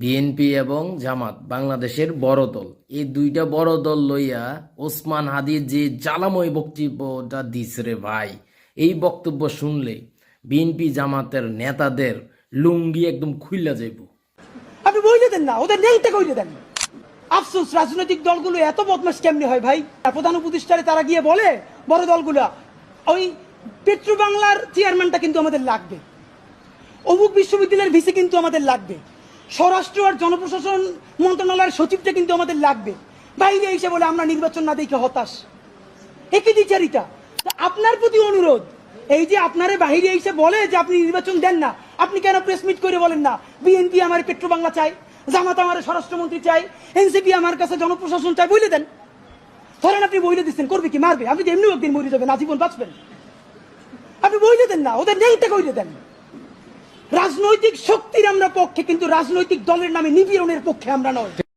BNP এবং জামাত বাংলাদেশের বড় দল। এই দুইটা বড় দল লইয়া ওসমান হাদির যে জ্বালাময় বক্তব্যটা দিস রে ভাই, এই বক্তব্য শুনলে বিএনপি জামাতের নেতাদের লুঙ্গি একদম খুইলা যাইব। আপনি বইলে দেন না, ওদের নেইটা কইলে দেন। আফসোস, রাজনৈতিক দলগুলো এত বদমাস কেমনি হয় ভাই? প্রধান উপদেষ্টারে তারা গিয়ে বলে, বড় দলগুলা, ওই পেট্রো বাংলার চেয়ারম্যানটা কিন্তু আমাদের লাগবে। অমুক বিশ্ববিদ্যালয়ের ভিসি কিন্তু আমাদের লাগবে। স্বরাষ্ট্র আর জনপ্রশাসন মন্ত্রণালয়ের সচিবটা কিন্তু আমাদের লাগবে। বাইরে এসে বলে, আমরা নির্বাচন না দেখে হতাশ। একই দ্বিচারিতা তা আপনার প্রতি অনুরোধ, এই যে আপনারে বাহিরে এসে বলে যে আপনি নির্বাচন দেন না, আপনি কেন প্রেস মিট করে বলেন না? বিএনপি আমার পেট্রো বাংলা চাই জামাত আমার স্বরাষ্ট্রমন্ত্রী চাই এনসিপি আমার কাছে জনপ্রশাসন চাই বলে দেন। ধরেন আপনি বইলে দিচ্ছেন, করবে কি, মারবে? আপনি তো এমনিও একদিন মরে যাবেন, আজীবন বাঁচবেন। আপনি বইলে দেন না, ওদের নেইটা কইলে দেন। রাজনৈতিক শক্তির আমরা পক্ষে কিন্তু রাজনৈতিক দলের নামে নিপীড়নের পক্ষে আমরা নয়।